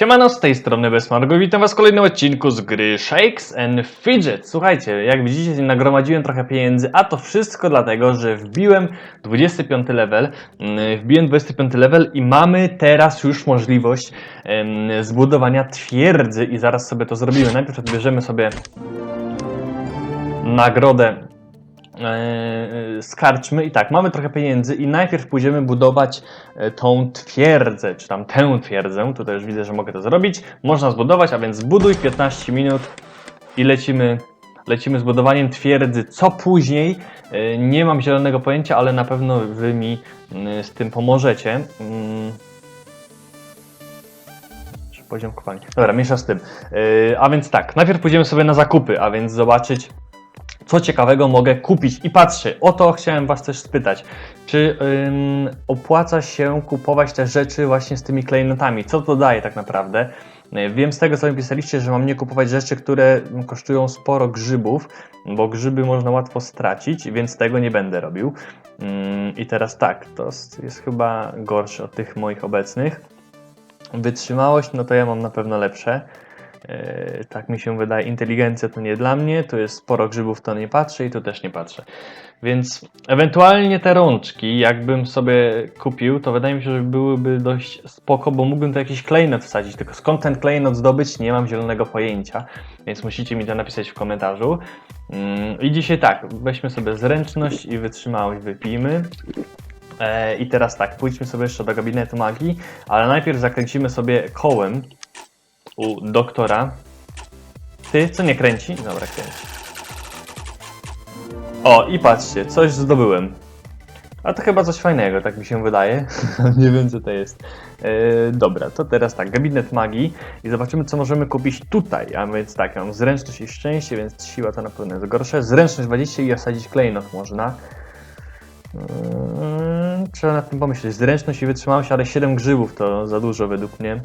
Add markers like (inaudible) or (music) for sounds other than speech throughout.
Siemano, z tej strony Besmargo witam was w kolejnym odcinku z gry Shakes and Fidget. Słuchajcie, jak widzicie nagromadziłem trochę pieniędzy, a to wszystko dlatego, że wbiłem 25 level, mm, wbiłem 25 level i mamy teraz już możliwość zbudowania twierdzy i zaraz sobie to zrobimy. Najpierw odbierzemy sobie nagrodę skarczmy i tak, mamy trochę pieniędzy i najpierw pójdziemy budować e, tą twierdzę, czy tam tę twierdzę, tutaj już widzę, że mogę to zrobić, można zbudować, a więc zbuduj 15 minut i lecimy, lecimy z budowaniem twierdzy, co później, e, nie mam zielonego pojęcia, ale na pewno wy mi z tym pomożecie. Mm. Poziom kopalni. Dobra, mniejsza z tym. E, A więc tak, najpierw pójdziemy sobie na zakupy, a więc zobaczyć, co ciekawego mogę kupić. I patrzcie, o to chciałem Was też spytać. Czy ym, opłaca się kupować te rzeczy właśnie z tymi klejnotami? Co to daje tak naprawdę? Y, Wiem z tego, co mi pisaliście, że mam nie kupować rzeczy, które kosztują sporo grzybów, bo grzyby można łatwo stracić, więc tego nie będę robił. Ym, I teraz tak, to jest chyba gorsze od tych moich obecnych. Wytrzymałość, no to ja mam na pewno lepsze. Yy, tak mi się wydaje, inteligencja to nie dla mnie, tu jest sporo grzybów, to nie patrzę i tu też nie patrzę. Więc ewentualnie te rączki, jakbym sobie kupił, to wydaje mi się, że byłyby dość spoko, bo mógłbym tu jakiś klejnot wsadzić, tylko skąd ten klejnot zdobyć, nie mam zielonego pojęcia, więc musicie mi to napisać w komentarzu. Yy, I dzisiaj tak, weźmy sobie zręczność i wytrzymałość, wypijmy. E, I teraz tak, pójdźmy sobie jeszcze do gabinetu magii, ale najpierw zakręcimy sobie kołem u doktora. Ty, co nie kręci? Dobra, kręci. O, i patrzcie, coś zdobyłem. A to chyba coś fajnego, tak mi się wydaje. (laughs) nie wiem, co to jest. E, dobra, to teraz tak, gabinet magii i zobaczymy, co możemy kupić tutaj. A więc tak, mam zręczność i szczęście, więc siła to na pewno jest gorsze. Zręczność 20 i osadzić klejnot można. Mm, Trzeba nad tym pomyśleć. Zręczność i wytrzymałość, ale 7 grzybów to za dużo według mnie.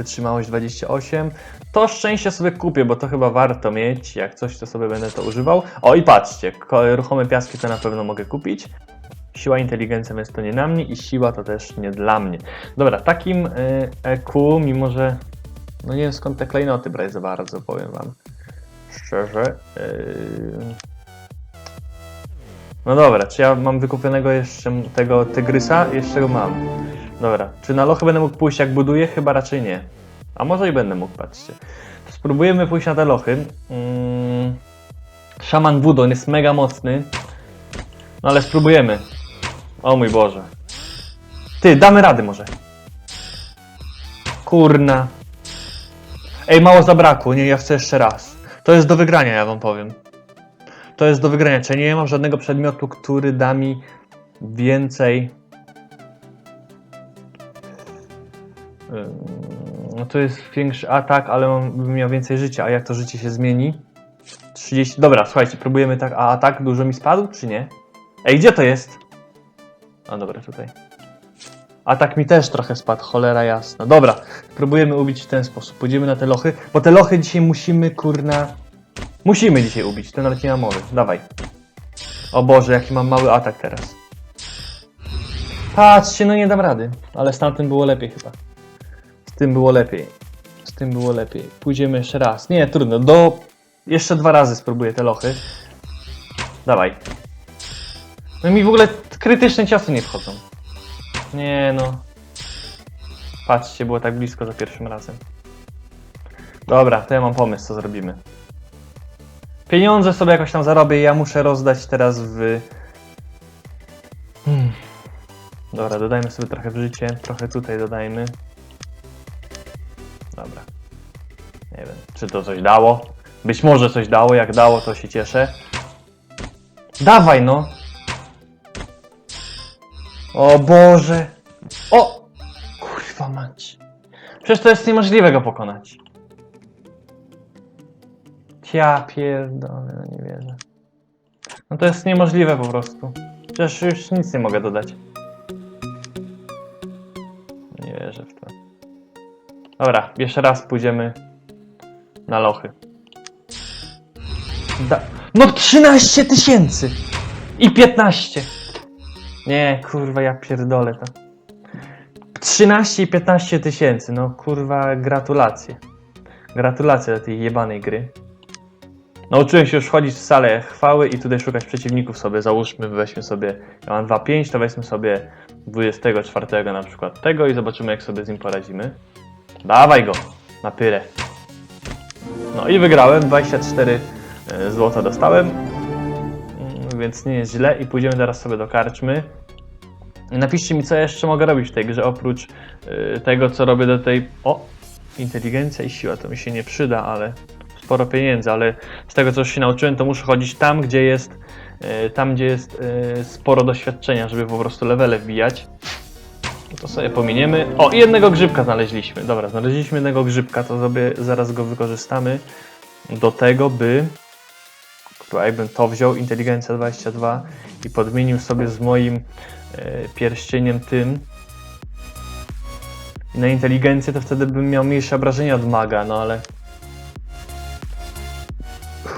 Wytrzymałość 28. To szczęście sobie kupię, bo to chyba warto mieć. Jak coś, to sobie będę to używał. O i patrzcie, ruchome piaski to na pewno mogę kupić. Siła, inteligencja, więc to nie na mnie i siła to też nie dla mnie. Dobra, takim y, EQ, mimo że no nie wiem skąd te klejnoty brać za bardzo, powiem wam szczerze. Yy... No dobra, czy ja mam wykupionego jeszcze tego tygrysa? Jeszcze go mam. Dobra, czy na lochy będę mógł pójść jak buduję? Chyba raczej nie. A może i będę mógł, patrzcie. To spróbujemy pójść na te lochy. Mm. Szaman Voodoo, on jest mega mocny. No ale spróbujemy. O mój Boże. Ty, damy rady może. Kurna. Ej, mało zabrakło, nie, ja chcę jeszcze raz. To jest do wygrania, ja wam powiem. To jest do wygrania, czyli nie mam żadnego przedmiotu, który da mi więcej. No to jest większy atak, ale bym miał więcej życia. A jak to życie się zmieni? 30. Dobra, słuchajcie, próbujemy tak. A atak dużo mi spadł, czy nie? Ej, gdzie to jest? A dobra, tutaj. Atak mi też trochę spadł, cholera jasna. Dobra, próbujemy ubić w ten sposób. Pójdziemy na te lochy, bo te lochy dzisiaj musimy, kurna. Musimy dzisiaj ubić, to nawet nie ma mowy. Dawaj. O Boże, jaki mam mały atak teraz. Patrzcie, no nie dam rady. Ale z tamtym było lepiej chyba. Z tym było lepiej. Z tym było lepiej. Pójdziemy jeszcze raz. Nie, trudno. Do... Jeszcze dwa razy spróbuję te lochy. Dawaj. No mi w ogóle krytyczne ciosy nie wchodzą. Nie no. Patrzcie, było tak blisko za pierwszym razem. Dobra, to ja mam pomysł, co zrobimy. Pieniądze sobie jakoś tam zarobię, ja muszę rozdać teraz w... Hmm. Dobra, dodajmy sobie trochę w życie, trochę tutaj dodajmy. Dobra. Nie wiem, czy to coś dało. Być może coś dało, jak dało, to się cieszę. Dawaj no! O Boże! O! Kurwa mać. Przecież to jest niemożliwe go pokonać. Ja pierdolę, no nie wierzę. No to jest niemożliwe po prostu. Przecież już nic nie mogę dodać. Nie wierzę w to. Dobra, jeszcze raz pójdziemy na lochy. Da no 13 tysięcy! I 15! Nie, kurwa, ja pierdolę to. 13 i 15 tysięcy, no kurwa, gratulacje. Gratulacje do tej jebanej gry. Nauczyłem się już chodzić w salę chwały i tutaj szukać przeciwników sobie. Załóżmy, weźmy sobie, ja mam 2,5, to weźmy sobie 24 na przykład tego i zobaczymy jak sobie z nim poradzimy. Dawaj go, na pyrę. No i wygrałem, 24 zł dostałem, Mm, więc nie jest źle i pójdziemy teraz sobie do karczmy. Napiszcie mi, co jeszcze mogę robić w tej grze, oprócz y, tego, co robię do tej... O! Inteligencja i siła, to mi się nie przyda, ale sporo pieniędzy, ale z tego, co się nauczyłem, to muszę chodzić tam, gdzie jest y, tam, gdzie jest y, sporo doświadczenia, żeby po prostu levele wbijać. To sobie pominiemy. O, jednego grzybka znaleźliśmy. Dobra, znaleźliśmy jednego grzybka, to sobie zaraz go wykorzystamy do tego, by Kurwa, jakbym to wziął, inteligencja 22 i podmienił sobie z moim e, pierścieniem tym na inteligencję, to wtedy bym miał mniejsze obrażenia od maga, no ale...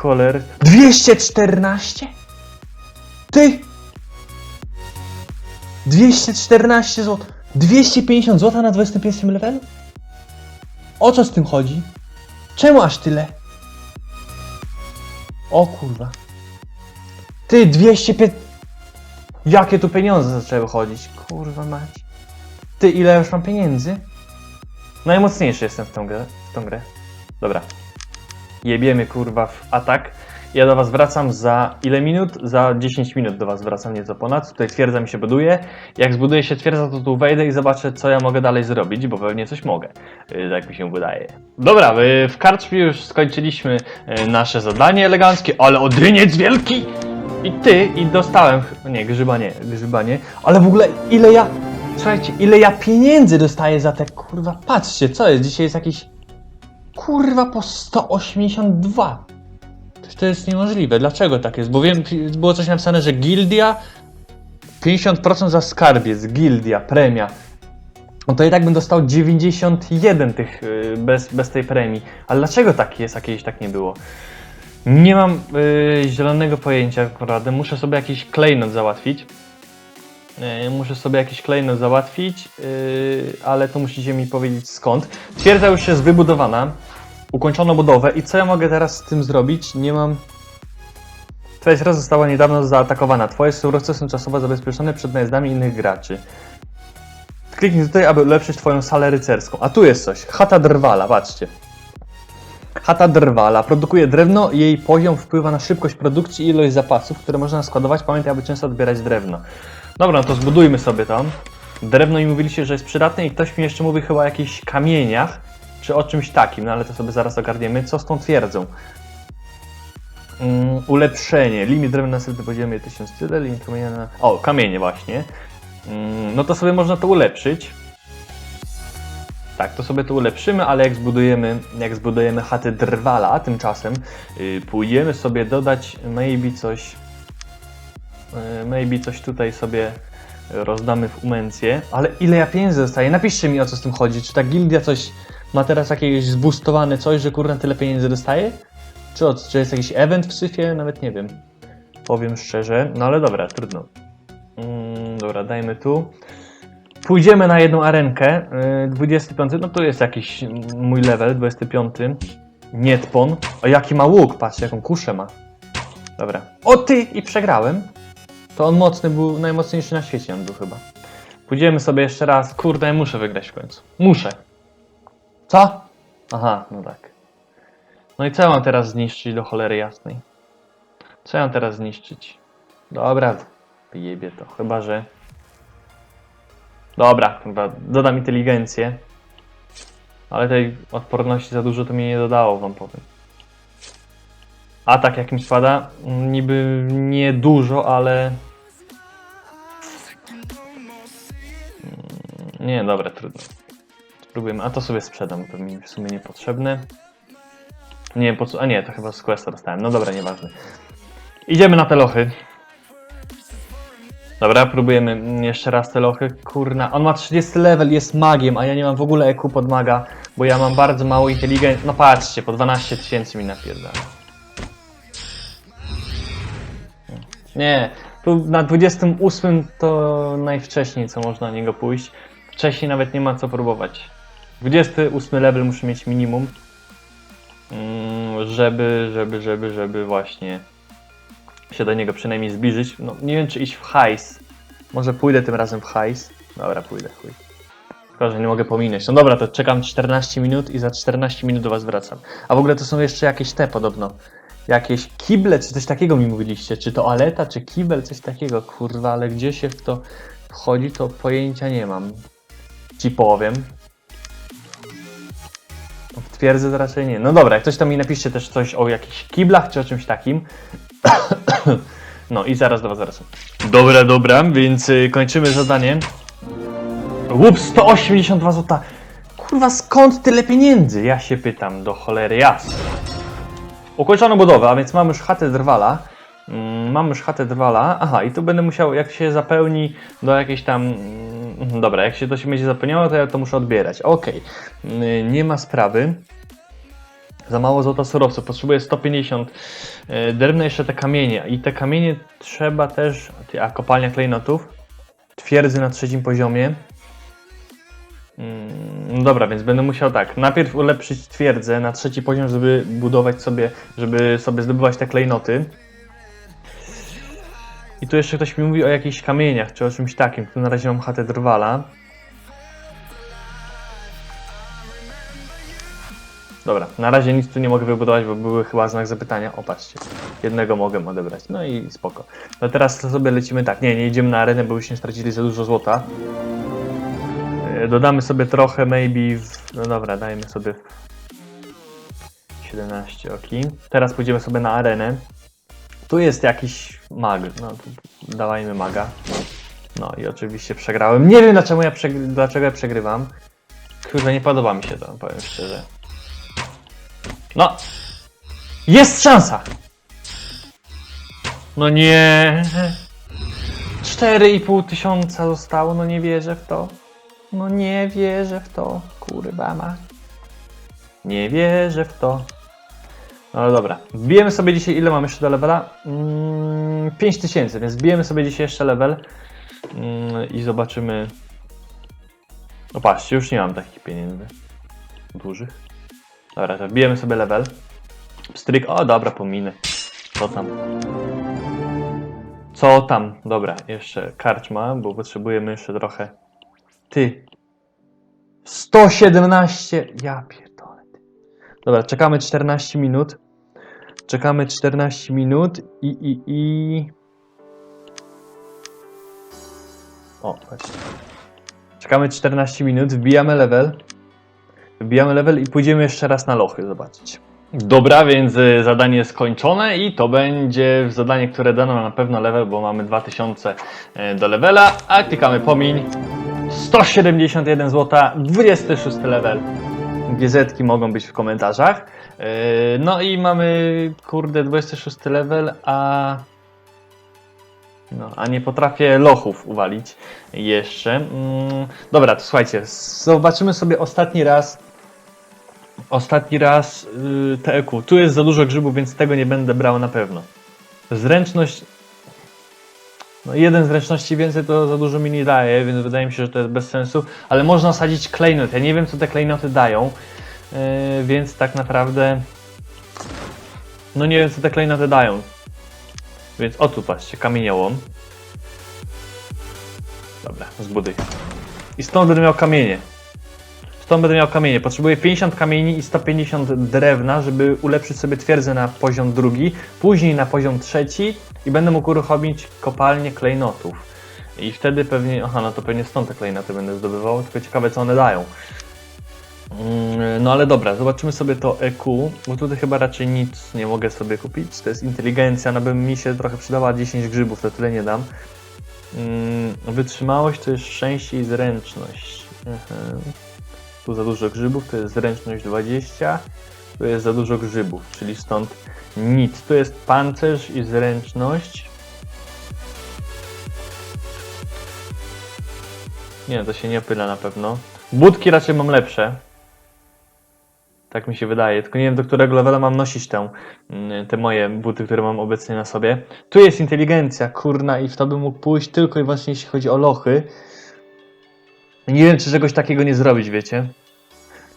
Choler... 214? Ty! 214 zł. 250 zł na 21 levelu? O co z tym chodzi? Czemu aż tyle? O kurwa. Ty, 205... Jakie tu pieniądze zaczęły chodzić? Kurwa mać. Ty, ile już mam pieniędzy? Najmocniejszy jestem w tą grę. W tą grę. Dobra. Jebiemy kurwa w atak. Ja do was wracam za ile minut? Za 10 minut do was wracam, nieco ponad. Tutaj twierdza mi się buduje. Jak zbuduje się twierdza, to tu wejdę i zobaczę, co ja mogę dalej zrobić, bo pewnie coś mogę. Yy, Tak mi się wydaje. Dobra, yy, w karczmie już skończyliśmy yy, nasze zadanie eleganckie, ale odyniec wielki! I ty, i dostałem... Nie, grzyba nie, grzyba nie. Ale w ogóle ile ja... Słuchajcie, ile ja pieniędzy dostaję za te kurwa... Patrzcie, co jest? Dzisiaj jest jakiś... Kurwa po 182. Przecież to jest niemożliwe. Dlaczego tak jest? Bo wiem, było coś napisane, że gildia 50% za skarbiec, gildia, premia. No to i tak bym dostał 91 tych y, bez, bez tej premii. Ale dlaczego tak jest, a kiedyś tak nie było? Nie mam y, zielonego pojęcia naprawdę. Muszę sobie jakiś klejnot załatwić. Y, muszę sobie jakiś klejnot załatwić, y, ale to musicie mi powiedzieć skąd. Twierdza już jest wybudowana. Ukończono budowę i co ja mogę teraz z tym zrobić? Nie mam... Twoja gra została niedawno zaatakowana. Twoje surowce są czasowo zabezpieczone przed najazdami innych graczy. Kliknij tutaj, aby ulepszyć twoją salę rycerską. A tu jest coś. Chata drwala, patrzcie. Chata drwala produkuje drewno, jej poziom wpływa na szybkość produkcji i ilość zapasów, które można składować. Pamiętaj, aby często odbierać drewno. Dobra, no to zbudujmy sobie tam. Drewno i mówiliście, że jest przydatne i ktoś mi jeszcze mówi chyba o jakichś kamieniach, czy o czymś takim, no ale to sobie zaraz ogarniemy. Co z tą twierdzą? Mm, ulepszenie. Limit drewna na następnym poziomie 1000 tyle, limit kamienia na... O, kamienie właśnie. Mm, no to sobie można to ulepszyć. Tak, to sobie to ulepszymy, ale jak zbudujemy, jak zbudujemy drwala, tymczasem yy, pójdziemy sobie dodać maybe coś, maybe coś tutaj sobie rozdamy w umencję. Ale ile ja pieniędzy dostaję? Napiszcie mi o co z tym chodzi. Czy ta gildia coś ma teraz jakieś zboostowane coś, że kurna tyle pieniędzy dostaje? Czy, o, czy jest jakiś event w syfie? Nawet nie wiem. Powiem szczerze. No ale dobra, trudno. Mm, dobra, dajmy tu. Pójdziemy na jedną arenkę. Yy, 25. No to jest jakiś mój level, 25. Nietpon. O jaki ma łuk, patrzcie jaką kuszę ma. Dobra. O ty! I przegrałem. To on mocny był, najmocniejszy na świecie on był chyba. Pójdziemy sobie jeszcze raz. Kurde, muszę wygrać w końcu. Muszę. Co? Aha, no tak. No i co ja mam teraz zniszczyć do cholery jasnej? Co ja mam teraz zniszczyć? Dobra, wyjebie to. Chyba, że... Dobra, chyba dodam inteligencję. Ale tej odporności za dużo to mi nie dodało, wam powiem. Atak jak mi spada, niby nie dużo, ale... Nie, dobra, trudno. Spróbujemy, a to sobie sprzedam, to mi w sumie niepotrzebne. Nie wiem po co, a nie, to chyba z questa dostałem, no dobra, nieważne. Idziemy na te lochy. Dobra, próbujemy jeszcze raz te lochy. Kurna, on ma 30 level, jest magiem, a ja nie mam w ogóle EQ pod maga, bo ja mam bardzo mało inteligencji. No patrzcie, po 12 tysięcy mi napierdala. Nie, tu na 28 to najwcześniej, co można na niego pójść. Wcześniej nawet nie ma co próbować. 28 level muszę mieć minimum, mm, żeby, żeby, żeby, żeby właśnie się do niego przynajmniej zbliżyć. No, nie wiem, czy iść w hajs. Może pójdę tym razem w hajs. Dobra, pójdę, chuj. Tylko, że nie mogę pominąć. No dobra, to czekam 14 minut i za 14 minut do was wracam. A w ogóle to są jeszcze jakieś te podobno. Jakieś kible, czy coś takiego mi mówiliście. Czy toaleta, czy kibel, coś takiego. Kurwa, ale gdzie się w to wchodzi, to pojęcia nie mam. Ci powiem. W twierdzy to raczej nie. No dobra, jak ktoś tam mi napiszcie też coś o jakichś kiblach, czy o czymś takim. (coughs) No i zaraz do was wracam. Dobra, dobra, więc y, kończymy zadanie. Łup, 182 zł. Kurwa, skąd tyle pieniędzy? Ja się pytam, do cholery jasne. Ukończono budowę, a więc mamy już chatę drwala. Mm, Mamy już chatę drwala. Aha, i tu będę musiał, jak się zapełni do jakiejś tam. mm, Dobra, jak się to się będzie zapełniało, to ja to muszę odbierać. Mm, nie ma sprawy. Za mało złota surowców, potrzebuję 150 e, drewna, jeszcze te kamienie. I te kamienie trzeba też. A kopalnia klejnotów. Twierdzy na trzecim poziomie. Mm, no dobra, więc będę musiał tak. Najpierw ulepszyć twierdzę na trzeci poziom, żeby budować sobie, żeby sobie zdobywać te klejnoty. I tu jeszcze ktoś mi mówi o jakichś kamieniach, czy o czymś takim. Tu na razie mam chatę drwala. Dobra, na razie nic tu nie mogę wybudować, bo były chyba znak zapytania. O, patrzcie, jednego mogę odebrać. No i spoko. No teraz sobie lecimy tak. Nie, nie idziemy na arenę, bo byśmy stracili za dużo złota. E, Dodamy sobie trochę, maybe. W... No dobra, dajmy sobie 17 oki. Teraz pójdziemy sobie na arenę. Tu jest jakiś mag. No, dawajmy maga. No i oczywiście przegrałem. Nie wiem dlaczego ja, przegry... dlaczego ja przegrywam. Kurde, nie podoba mi się to, powiem szczerze. No! Jest szansa! No nie! 4,5 tysiąca zostało, no nie wierzę w to. No nie wierzę w to, kurwa ma. Nie wierzę w to. No dobra, wbijemy sobie dzisiaj, ile mam jeszcze do levela? Mm, 5000, więc wbijemy sobie dzisiaj jeszcze level mm, i zobaczymy. No patrzcie, już nie mam takich pieniędzy dużych. Dobra, to wbijemy sobie level. Stryk, o dobra, pominę. Co tam? Co tam? Dobra, jeszcze karczma, bo potrzebujemy jeszcze trochę. Ty. 117. Ja pierdolę. Dobra, czekamy 14 minut. Czekamy 14 minut i i i. O, właśnie. Czekamy 14 minut, wbijamy level. Wbijamy level i pójdziemy jeszcze raz na lochy zobaczyć. Dobra, więc y, zadanie skończone i to będzie zadanie, które dano nam na pewno level, bo mamy 2000 y, do levela, a klikamy pomiń. 171 zł, 26 level. GZ-ki mogą być w komentarzach. Yy, No i mamy, kurde, 26 level, a... No, a nie potrafię lochów uwalić jeszcze. Mm, Dobra, to słuchajcie, zobaczymy sobie ostatni raz Ostatni raz yy, TEQ. Tu jest za dużo grzybów, więc tego nie będę brał na pewno. Zręczność. No jeden zręczności więcej to za dużo mi nie daje, więc wydaje mi się, że to jest bez sensu. Ale można sadzić klejnot. Ja nie wiem, co te klejnoty dają, yy, więc tak naprawdę. No nie wiem, co te klejnoty dają. Więc o tu patrzcie, kamieniołom. Dobra, zbuduj. I stąd będę miał kamienie. Stąd będę miał kamienie. Potrzebuję 50 kamieni i 150 drewna, żeby ulepszyć sobie twierdzę na poziom drugi, później na poziom trzeci i będę mógł uruchomić kopalnię klejnotów. I wtedy pewnie, aha, no to pewnie stąd te klejnoty będę zdobywał, tylko ciekawe co one dają. Mm, No ale dobra, zobaczymy sobie to EQ, bo tutaj chyba raczej nic nie mogę sobie kupić. To jest inteligencja, no by mi się trochę przydała 10 grzybów, to tyle nie dam. Mm, Wytrzymałość to jest szczęście i zręczność. Mhm. Tu za dużo grzybów, to jest zręczność 20, tu jest za dużo grzybów, czyli stąd nic. Tu jest pancerz i zręczność. Nie, to się nie opyla na pewno. Budki raczej mam lepsze. Tak mi się wydaje, tylko nie wiem do którego levela mam nosić tę, mm, te moje buty, które mam obecnie na sobie. Tu jest inteligencja, kurna, i w to bym mógł pójść tylko i wyłącznie jeśli chodzi o lochy. Nie wiem, czy czegoś takiego nie zrobić, wiecie?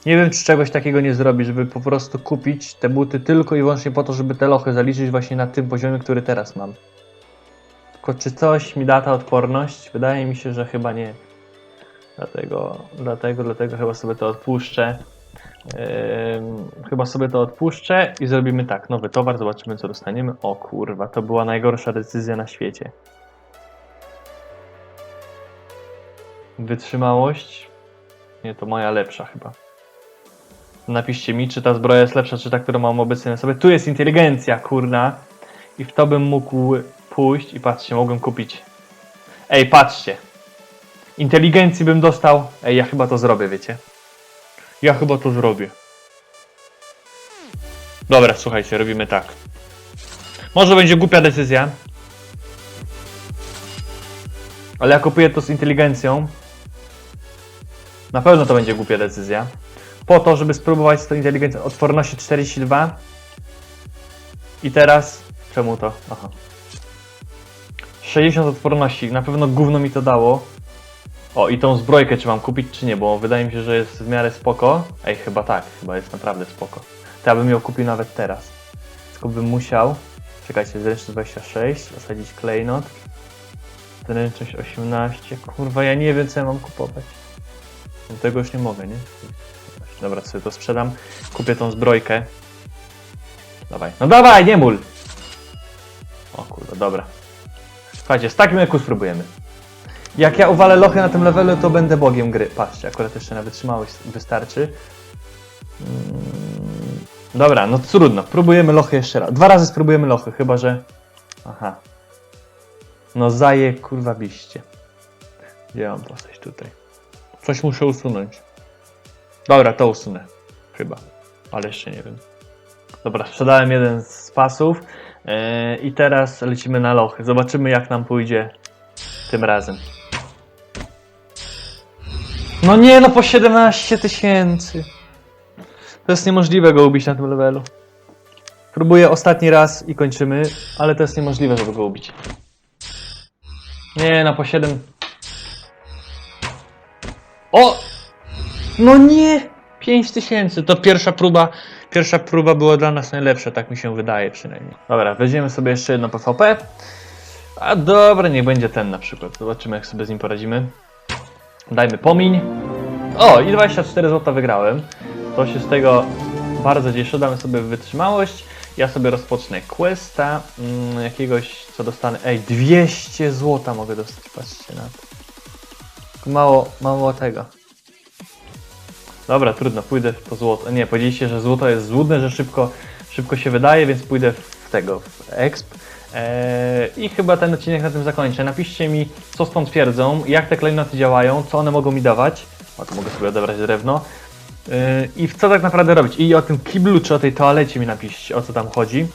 Nie wiem, czy czegoś takiego nie zrobić, żeby po prostu kupić te buty tylko i wyłącznie po to, żeby te lochy zaliczyć właśnie na tym poziomie, który teraz mam. Tylko czy coś mi da ta odporność? Wydaje mi się, że chyba nie. Dlatego, dlatego, dlatego chyba sobie to odpuszczę. Ym, chyba sobie to odpuszczę i zrobimy tak. Nowy towar, zobaczymy co dostaniemy. O kurwa, to była najgorsza decyzja na świecie. Wytrzymałość. Nie, to moja lepsza chyba. Napiszcie mi, czy ta zbroja jest lepsza, czy ta, którą mam obecnie na sobie. Tu jest inteligencja, kurna. I w to bym mógł pójść i patrzcie, mogłem kupić. Ej, patrzcie. Inteligencji bym dostał. Ej, ja chyba to zrobię, wiecie. Ja chyba to zrobię. Dobra, słuchajcie, robimy tak. Może będzie głupia decyzja. Ale ja kupuję to z inteligencją. Na pewno to będzie głupia decyzja. Po to, żeby spróbować z tą inteligencją odporności 42. I teraz... Czemu to? Aha. 60 odporności. Na pewno gówno mi to dało. O, i tą zbrojkę czy mam kupić, czy nie, bo wydaje mi się, że jest w miarę spoko. Ej, chyba tak, chyba jest naprawdę spoko. To ja bym ją kupił nawet teraz. Tylko bym musiał... Czekajcie, zręczność 26, osadzić klejnot. Zręczność 18. Kurwa, ja nie wiem, co ja mam kupować. No tego już nie mogę, nie? Dobra, sobie to sprzedam. Kupię tą zbrojkę. Dawaj. No dawaj, nie mól! O kurwa, dobra. Słuchajcie, z takim eku spróbujemy. Jak ja uwalę lochy na tym levelu, to będę bogiem gry. Patrzcie, akurat jeszcze na wytrzymałość wystarczy. Mm, Dobra, no trudno. Próbujemy lochy jeszcze raz. Dwa razy spróbujemy lochy, chyba że... Aha. No zaje, kurwa, biście. Gdzie mam postać tutaj? Coś muszę usunąć. Dobra, to usunę. Chyba. Ale jeszcze nie wiem. Dobra, sprzedałem jeden z pasów. Yy, I teraz lecimy na lochy. Zobaczymy jak nam pójdzie tym razem. No nie, no po 17 tysięcy. To jest niemożliwe go ubić na tym levelu. Próbuję ostatni raz i kończymy, ale to jest niemożliwe, żeby go ubić. Nie, no po 7. O! No nie! 5 tysięcy. To pierwsza próba. Pierwsza próba była dla nas najlepsza, tak mi się wydaje przynajmniej. Dobra, weźmiemy sobie jeszcze jedno PvP. A dobra, niech będzie ten na przykład. Zobaczymy jak sobie z nim poradzimy. Dajmy pomiń. O, i 24 zł wygrałem. To się z tego bardzo cieszę. Damy sobie wytrzymałość. Ja sobie rozpocznę questa. Mm, jakiegoś, co dostanę. Ej, 200 zł mogę dostać. Patrzcie na to. Mało, mało tego. Dobra, trudno, pójdę to złoto. Nie, powiedzieliście, że złoto jest złudne, że szybko, szybko się wydaje, więc pójdę w tego, w exp. Eee, I chyba ten odcinek na tym zakończę. Napiszcie mi, co stąd twierdzą, jak te klejnoty działają, co one mogą mi dawać. O, tu mogę sobie odebrać drewno. Eee, I w co tak naprawdę robić. I o tym kiblu, czy o tej toalecie mi napiszcie, o co tam chodzi.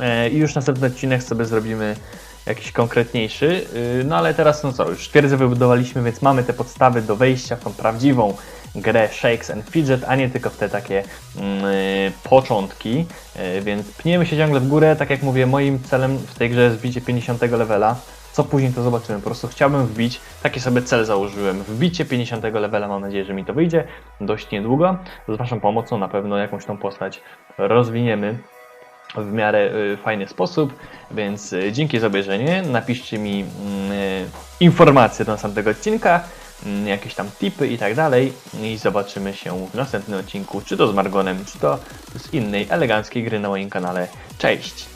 Eee, I już następny odcinek sobie zrobimy jakiś konkretniejszy. Yy, No ale teraz no co, już twierdzę wybudowaliśmy, więc mamy te podstawy do wejścia w tą prawdziwą grę Shakes and Fidget, a nie tylko w te takie yy, początki. Yy, Więc pniemy się ciągle w górę. Tak jak mówię, moim celem w tej grze jest wbicie 50 levela. Co później to zobaczymy. Po prostu chciałbym wbić, taki sobie cel założyłem. Wbicie 50 levela, mam nadzieję, że mi to wyjdzie dość niedługo. Z Waszą pomocą na pewno jakąś tą postać rozwiniemy w miarę y, fajny sposób, więc y, dzięki za obejrzenie. Napiszcie mi y, informacje do następnego odcinka, mm, jakieś tam tipy i tak dalej i zobaczymy się w następnym odcinku, czy to z Margonem, czy to z innej eleganckiej gry na moim kanale. Cześć!